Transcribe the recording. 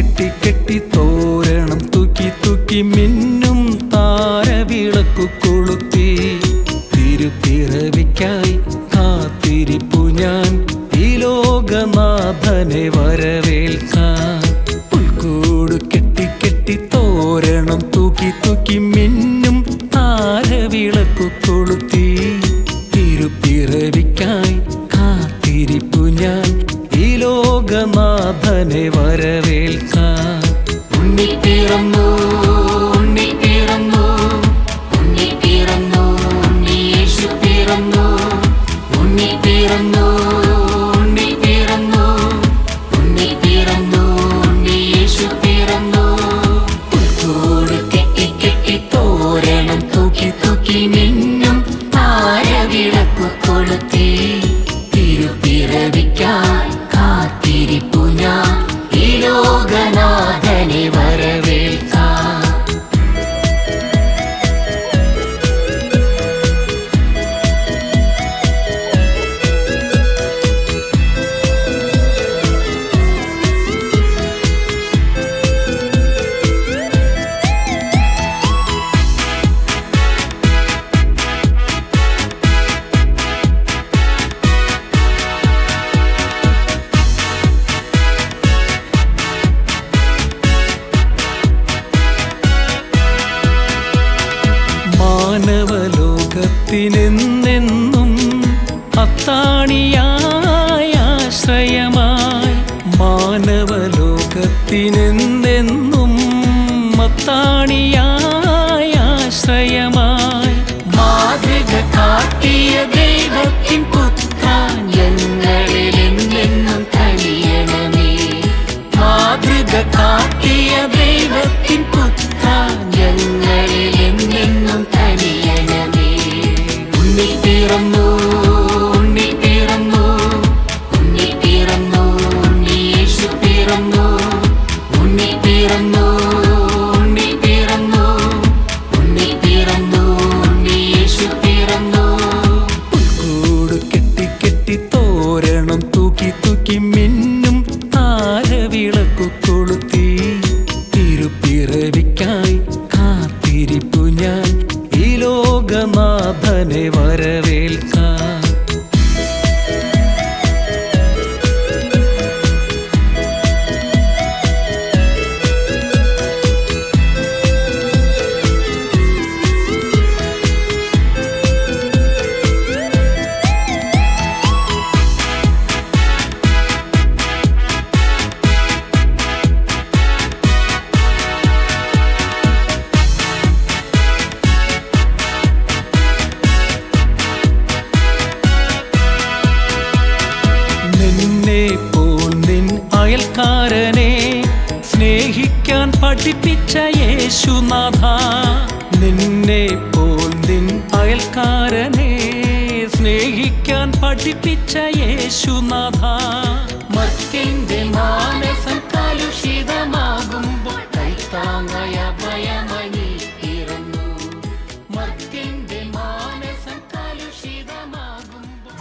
കെട്ടി കെട്ടി തോരണം തൂക്കി തൂക്കി മിന്നും താര വിളക്കു കൊളുത്തി. തിരുപ്പിറവിക്കായി കാത്തിരിപ്പു ഞാൻ ഈ ലോകനാഥനെ വരവേൽക്കാൻ. പുൽക്കൂട് കെട്ടി കെട്ടി തോരണം തൂക്കി തൂക്കി മിന്നും താരവിളക്കു കൊളുത്തി. തിരുപ്പിറവിക്കായി ലോകനാഥനെ വരവേൽക്കാൻ ഉണ്ണി പിറന്നു ഉണ്ണി പിറന്നു ഉണ്ണി പിറന്നു ഉണ്ണി മാനവലോകത്തിനെന്നെന്നും അത്താണിയായ പിറന്നു ഉണ്ണി പിറന്നു ഉണ്ണി പിറന്നു ഉണ്ണി യേശു പിറന്നു ഉണ്ണി പിറന്നു. ഉണ്ണി പിറന്നു ഉണ്ണി പിറന്നു ഉണ്ണി യേശു പിറന്നു പുൽക്കൂട് കെട്ടി കെട്ടി തോരണം തൂക്കി തൂക്കി മിന്നും താരവിളക്കു കൊളുത്തി. തിരുപ്പിറവിക്കായി ലോകനാഥനെ വരവേൽക്കാൻ സ്നേഹിക്കാൻ പഠിപ്പിച്ച യേശുനാഥ. നിന്നെ പോൽ നിൻ അയൽക്കാരനെ സ്നേഹിക്കാൻ പഠിപ്പിച്ച യേശുനാഥ. മറ്റിന്റെ മാനസം കലുഷിതമാകുമ്പോൾ കൈത്താങ്ങയ ഭയമണി പിറന്നു മറ്റിന്റെ മാനസം കലുഷിതമാകുമ്പോൾ